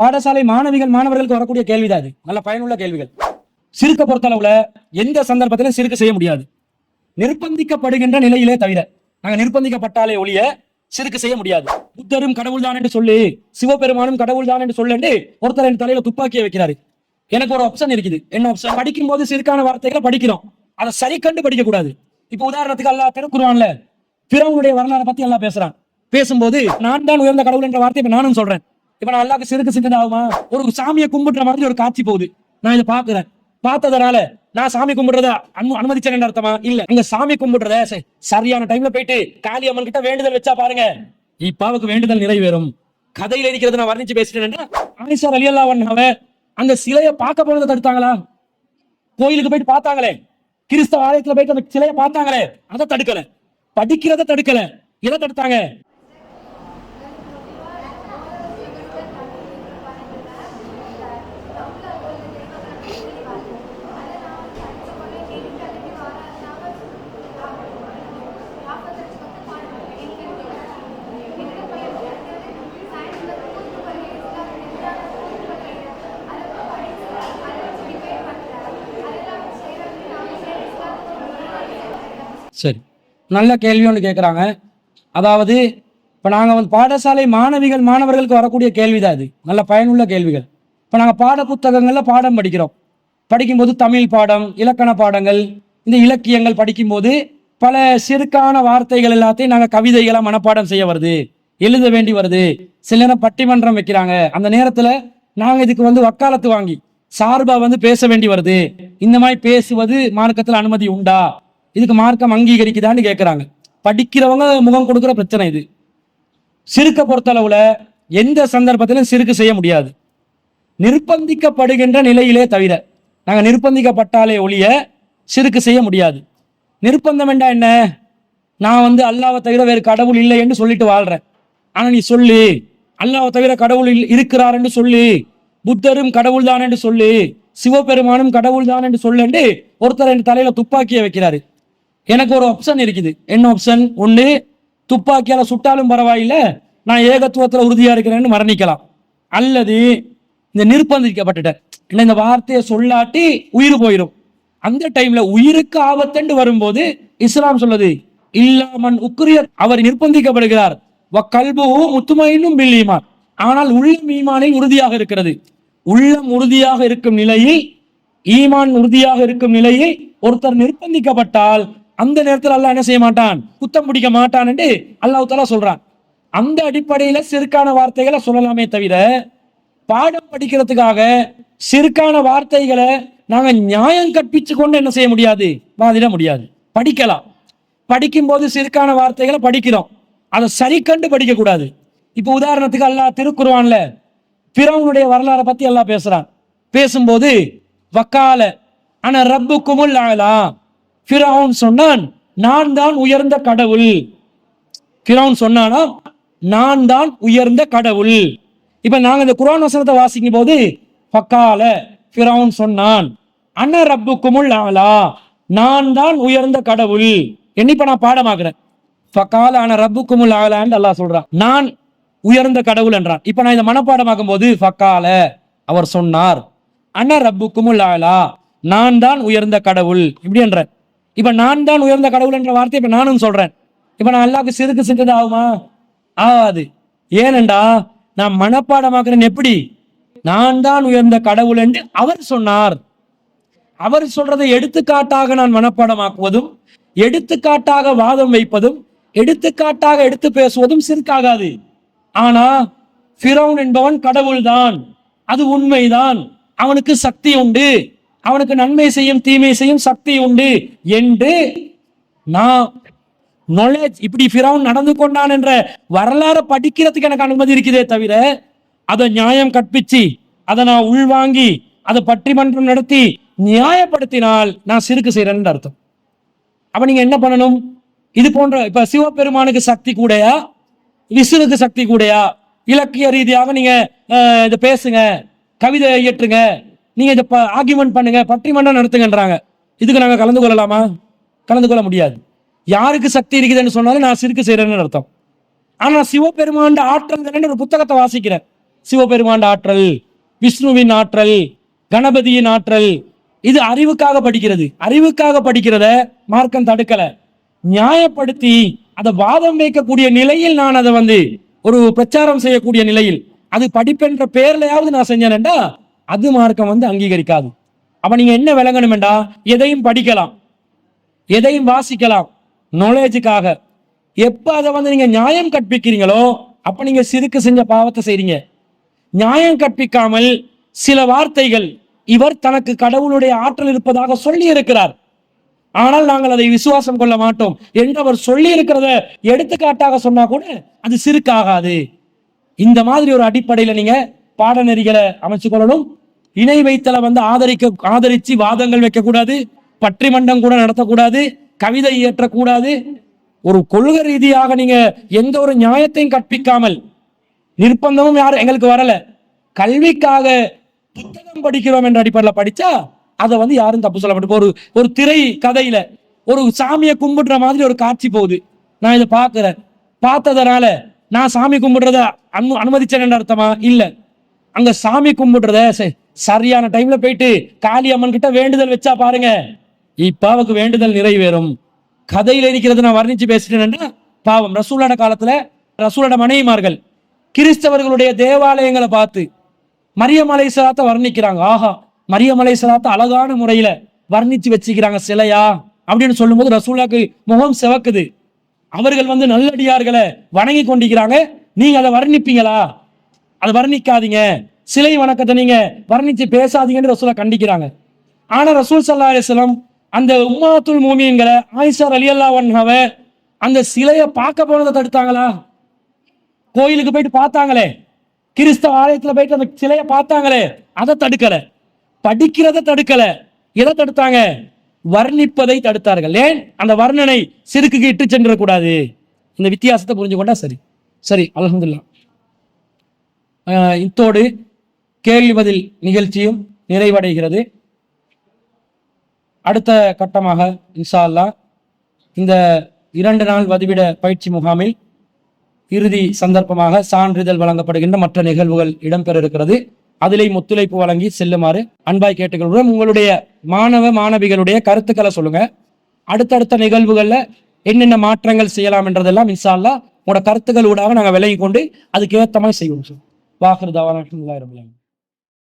பாடசாலை மாணவிகள் மாணவர்களுக்கு வரக்கூடிய கேள்விதான் இது. நல்ல பயனுள்ள கேள்விகள். சிறுக்க பொறுத்தளவுல எந்த சந்தர்ப்பத்திலும் சிறுக்க செய்ய முடியாது. நிர்பந்திக்கப்படுகின்ற நிலையிலே தவிர நாங்க நிர்பந்திக்கப்பட்டாலே ஒழிய சிறுக்கு செய்ய முடியாது. புத்தரும் கடவுள் தான் என்று சொல்லி சிவபெருமானும் கடவுள் தான் என்று சொல்லி ஒருத்தர் என் தலையில துப்பாக்கியை வைக்கிறாரு. எனக்கு ஒரு ஆப்ஷன் இருக்குது. என்ன ஆப்ஷன் படிக்கும் போது சிறுக்கான வார்த்தைகளை படிக்கிறோம். அதை சரி கண்டு படிக்க கூடாது இப்ப உதாரணத்துக்கு அல்லாஹ் திருக்குறான்ல பிறவனுடைய வரலாறை பத்தி எல்லாம் பேசுறான். பேசும்போது நான் தான் உயர்ந்த கடவுள் என்ற வார்த்தை இப்ப நானும் சொல்றேன். இப்ப நான் அல்லாஹ்க்கு சிறுக்கு சிந்தனை ஆகுமா ஒரு சாமியை கும்பிடுற மாதிரி ஒரு காட்சி போகுது. நான் இதை பாக்குறேன் பார்த்ததுனால நான் சாமி கும்பிடுறத அனு அனுமதிச்சேன் அர்த்தமா? இல்ல. அங்க சாமி கும்பிடுறத சரியான டைம்ல போயிட்டு காளி அம்மன் கிட்ட வேண்டுதல் வச்சா பாருங்க. இப்பாவுக்கு வேண்டுதல் நிறைவேறும். கதையில இருக்கிறத நான் வர்ணிச்சு பேசிட்டேன்னா ஆயிஷா அலி அல்லா அந்த சிலையை பார்க்க போனதை தடுத்தாங்களா? கோயிலுக்கு போயிட்டு பார்த்தாங்களே. கிறிஸ்தவ ஆலயத்துல போயிட்டு அந்த சிலையை பார்த்தாங்களே. அதை தடுக்கல. படிக்கிறத தடுக்கல. எதை தடுத்தாங்க? சரி. நல்ல கேள்வி ஒன்று கேட்குறாங்க அதாவது இப்போ நாங்கள் வந்து பாடசாலை மாணவிகள் மாணவர்களுக்கு வரக்கூடிய கேள்வி தான் இது. நல்ல பயனுள்ள கேள்விகள். இப்போ நாங்கள் பாட புத்தகங்களில் பாடம் படிக்கிறோம். படிக்கும்போது தமிழ் பாடம் இலக்கண பாடங்கள் இந்த இலக்கியங்கள் படிக்கும்போது பல சிறுக்கான வார்த்தைகள் எல்லாத்தையும் நாங்கள் கவிதைகளாக மனப்பாடம் செய்ய வருது. எழுத வேண்டி வருது. சில நேரம் பட்டிமன்றம் வைக்கிறாங்க. அந்த நேரத்தில் நாங்கள் இதுக்கு வந்து வக்காலத்து வாங்கி சார்பாக வந்து பேச வேண்டி வருது. இந்த மாதிரி பேசுவது மார்க்கத்தில் அனுமதி உண்டா? இதுக்கு மார்க்கம் அங்கீகரிக்குதான்னு கேட்குறாங்க படிக்கிறவங்க முகம் கொடுக்குற பிரச்சனை இது. சிறுக்க பொறுத்தளவுல எந்த சந்தர்ப்பத்திலும் சிறுக்கு செய்ய முடியாது. நிர்பந்திக்கப்படுகின்ற நிலையிலே தவிர நாங்கள் நிர்பந்திக்கப்பட்டாலே ஒழிய சிறுக்கு செய்ய முடியாது. நிர்பந்தம் என்றா என்ன? நான் வந்து அல்லாவை தவிர வேறு கடவுள் இல்லை என்று சொல்லிட்டு வாழ்றேன். ஆனால் நீ சொல்லு. அல்லாவை தவிர கடவுள் இல்- இருக்கிறார் என்று சொல்லு. புத்தரும் கடவுள் தான் என்று சொல்லு. சிவபெருமானும் கடவுள் தான் என்று சொல்லு ஒருத்தர் என் தலையில துப்பாக்கியை வைக்கிறாரு. எனக்கு ஒரு ஆப்ஷன் இருக்குது. என்ன ஆப்ஷன் ஒன்று துப்பாக்கியால் சுட்டாலும் பரவாயில்ல நான் ஏகத்துவத்தில் உறுதியாக இருக்கிறேன்னு மரணிக்கலாம். அல்லது இந்த நிர்பந்திக்கப்பட்டுட்டேன். இல்லை இந்த வார்த்தையை சொல்லாட்டி உயிர் போயிடும் அந்த டைம்ல உயிருக்கு ஆபத்துண்டு வரும்போது இஸ்லாம் சொல்லுது இல்லாமன் உக்ரியர். அவர் நிர்பந்திக்கப்படுகிறார். கல்பு முத்துமையினும் பில்லிமான் ஆனால் உள்ளம் ஈமானில் உறுதியாக இருக்கிறது. உள்ளம் உறுதியாக இருக்கும் நிலையில் ஈமான் உறுதியாக இருக்கும் நிலையில் ஒருத்தர் நிர்பந்திக்கப்பட்டால் அந்த நேரத்தில் அல்லாஹ் என்ன செய்ய மாட்டான் குத்தம் பிடிக்க மாட்டான் என்று அல்லாஹ் தாலா சொல்றான். அந்த அடிப்படையில சிறுக்கான வார்த்தைகளை சொல்லலாமே தவிர பாடம் படிக்கிறதுக்காக சிறுக்கான வார்த்தைகளை நாங்கள் நியாயம் கற்பிச்சு கொண்டு என்ன செய்ய முடியாது? வாதிட முடியாது. படிக்கலாம். படிக்கும்போது சிறுக்கான வார்த்தைகளை படிக்கிறோம். அதை சரி கண்டு படிக்க கூடாது இப்போ உதாரணத்துக்கு அல்லாஹ் திருக்குருவான்ல பிறவனுடைய வரலாறை பத்தி எல்லாம் பேசுறான். பேசும்போது வக்கால ஆனா ரப்பு குமுல் ஆகலாம் பிறவுன் சொன்னான் நான் தான் உயர்ந்த கடவுள். பிறவுன் சொன்னானா நான் தான் உயர்ந்த கடவுள். இப்ப நாங்க இந்த குரான் வசனத்தை வாசிக்கும் போது பக்கால பிறவுன் சொன்னான் அண்ண ரப்புக்குமுள் ஆகலா ஆலா நான் தான் உயர்ந்த கடவுள். என்னிப்ப நான் பாடமாக்குறேன்? ஃபக்கால ஆன ரப்புக்குமுள் ஆகலான்னு ஆலான்னு அல்லாஹ் சொல்றான் நான் உயர்ந்த கடவுள் என்றான். இப்ப நான் இந்த மனப்பாடமாக்கும் போது ஃபக்கால அவர் சொன்னார் அண்ண ரப்புக்குமுள் ஆகலா ஆலா நான் தான் உயர்ந்த கடவுள். இப்படி என்றேன் இப்போ நான் தான் உயர்ந்த கடவுள் என்ற வார்த்தை இப்போ நானும் சொல்கிறேன் இப்போ நான் அல்லாஹ்க்கு சிறுக்கு செஞ்சது ஆகுமா? ஆகாது. ஏனெண்டா நான் மனப்பாடமாக்குறேன் எப்படி? நான் தான் உயர்ந்த கடவுள் என்று அவர் சொன்னார். அவர் சொல்றதை எடுத்துக்காட்டாக நான் மனப்பாடமாக்குவதும் எடுத்துக்காட்டாக வாதம் வைப்பதும் எடுத்துக்காட்டாக எடுத்து பேசுவதும் சிறுக்காகாது. ஆனா ஃபிரௌன் என்பவன் கடவுள்தான். அது உண்மைதான். அவனுக்கு சக்தி உண்டு. அவனுக்கு நன்மை செய்யும் தீமை செய்யும் சக்தி உண்டு என்று நான் நாலேஜ் இப்படி ஃபிரவுன் நடந்து கொண்டான் என்ற வரலாறை படிக்கிறதுக்கு எனக்கு அனுமதி இருக்குதே தவிர அதை நியாயம் கற்பிச்சு அதை நான் உள்வாங்கி அதை பற்றிமன்றம் நடத்தி நியாயப்படுத்தினால் நான் சிறுக்கு செய்கிறேன்னு அர்த்தம். அப்போ நீங்கள் என்ன பண்ணணும்? இது போன்ற இப்போ சிவபெருமானுக்கு சக்தி கூடையா? விஷ்ணுவுக்கு சக்தி கூடையா? இலக்கிய ரீதியாக நீங்கள் இதை பேசுங்க கவிதை இயற்றுங்க நீங்கள் இதை ஆர்குமெண்ட் பண்ணுங்கள் பட்டிமன்றம் நடத்துங்கன்றாங்க. இதுக்கு நாங்கள் கலந்து கொள்ளலாமா? கலந்து கொள்ள முடியாது. யாருக்கு சக்தி இருக்குதுன்னு சொன்னாலும் நான் சிறுக்கு செய்கிறேன்னு அர்த்தம். ஆனால் சிவபெருமாண்ட ஆற்றல் ஒரு புத்தகத்தை வாசிக்கிறேன். சிவபெருமாண்ட ஆற்றல் விஷ்ணுவின் ஆற்றல் கணபதியின் ஆற்றல் இது அறிவுக்காக படிக்கிறது. அறிவுக்காக படிக்கிறத மார்க்கம் தடுக்கல. நியாயப்படுத்தி அதை வாதம் வைக்கக்கூடிய நிலையில் நான் அதை வந்து ஒரு பிரச்சாரம் செய்யக்கூடிய நிலையில். அது படிப்பென்ற பேர்லையாவது நான் செஞ்சேன்டா அது மார்க்கம் வந்து அங்கீகரிக்காது. அப்ப நீங்க என்ன விளங்கணுமெண்டா? எதையும் படிக்கலாம். எதையும் வாசிக்கலாம். நாலேஜுக்காக எப்ப அதை வந்து நீங்க நியாயம் கற்பிக்கிறீங்களோ அப்ப நீங்க சிறுக்கு செஞ்ச பாவத்தை செய்றீங்க. நியாயம் கற்பிக்காமல் சில வார்த்தைகள் இவர் தனக்கு கடவுளுடைய ஆற்றல் இருப்பதாக சொல்லி இருக்கிறார் ஆனால் நாங்கள் அதை விசுவாசம் கொள்ள மாட்டோம் என்று அவர் சொல்லி இருக்கிறத எடுத்துக்காட்டாக சொன்னா கூட அது சிறுக்காகாது. இந்த மாதிரி ஒரு அடிப்படையில நீங்க பாடநெறிகளை அமைச்சு கொள்ளணும். இணை வைத்தலை வந்து ஆதரிக்க ஆதரிச்சு வாதங்கள் வைக்கக்கூடாது பற்றிமண்டம் கூட நடத்தக்கூடாது கவிதை இயற்றக்கூடாது. ஒரு கொள்கை ரீதியாக நீங்க எந்த ஒரு நியாயத்தையும் கற்பிக்காமல் நிர்பந்தமும் யாரும் எங்களுக்கு வரல. கல்விக்காக புத்தகம் படிக்கிறோம் என்ற அடிப்படையில் படிச்சா அதை வந்து யாரும் தப்பு சொல்ல மாட்டோம். ஒரு ஒரு திரை கதையில ஒரு சாமியை கும்பிடுற மாதிரி ஒரு காட்சி போகுது. நான் இதை பார்க்கிறேன். பார்த்ததுனால நான் சாமி கும்பிடுறத அனு அனுமதிச்சேன் அர்த்தமா? இல்லை. அங்க சாமி கும்பிடுறத ச- சரியான டைம்ல போயிட்டு காளி அம்மன் கிட்ட வேண்டுதல் வச்சா பாருங்க. இப்பாவுக்கு வேண்டுதல் நிறைவேறும். கதையில இருக்கிறத நான் வர்ணிச்சு பேசிட்டேன்னா பாவம் ரசூலோட காலத்துல ரசூலோட மனைவிமார்கள் கிறிஸ்தவர்களுடைய தேவாலயங்களை பார்த்து மரியமலை அலைசலாத்தை வர்ணிக்கிறாங்க. ஆஹா மரியமலை அலைசலாத்தை அழகான முறையில வர்ணிச்சு வச்சுக்கிறாங்க. சிலையா? அப்படின்னு சொல்லும்போது ரசூலாக்கு முகம் சிவக்குது. அவர்கள் வந்து நல்லடியார்களை வணங்கி கொண்டிருக்கிறாங்க. நீங்க அதை வர்ணிப்பீங்களா? அதை வர்ணிக்காதீங்க. சிலை வணக்கத்தை நீங்க வர்ணிச்சு பேசாதீங்கன்னு ரசூலா கண்டிக்கிறாங்க. ஆனா ரசூல் சல்லா அலிஸ்லாம் அந்த உம்மாத்துல் மூமிங்கிற ஆயிஷார் அலி அல்லா அந்த சிலையை பார்க்க போனதை தடுத்தாங்களா? கோயிலுக்கு போயிட்டு பார்த்தாங்களே. கிறிஸ்தவ ஆலயத்துல போயிட்டு அந்த சிலையை பார்த்தாங்களே. அதை தடுக்கல. படிக்கிறத தடுக்கல. எதை தடுத்தாங்க? வர்ணிப்பதை தடுத்தார்கள். ஏன்? அந்த வர்ணனை சிறுக்குக்கு இட்டு சென்றக்கூடாது இந்த வித்தியாசத்தை புரிஞ்சு கொண்டா சரி. சரி அல்ஹம்துலில்லாஹ். இத்தோடு கேள்வி பதில் நிகழ்ச்சியும் நிறைவடைகிறது. அடுத்த கட்டமாக இன்ஷா அல்லா இந்த இரண்டு நாள் வதிவிட பயிற்சி முகாமில் இறுதி சந்தர்ப்பமாக சான்றிதழ் வழங்கப்படுகின்ற மற்ற நிகழ்வுகள் இடம்பெற இருக்கிறது அதிலே ஒத்துழைப்பு வழங்கி செல்லுமாறு அன்பாய் கேட்டுக்கொள்கிறோம். உங்களுடைய மாணவ மாணவிகளுடைய கருத்துக்களை சொல்லுங்க. அடுத்தடுத்த நிகழ்வுகளில் என்னென்ன மாற்றங்கள் செய்யலாம் என்றதெல்லாம் இன்ஷா உங்களோட கருத்துக்கள் ஊடாக நாங்கள் விலகி கொண்டு அதுக்கு ஏற்ற மாதிரி செய்வோம் சார். வாஹர் தவானா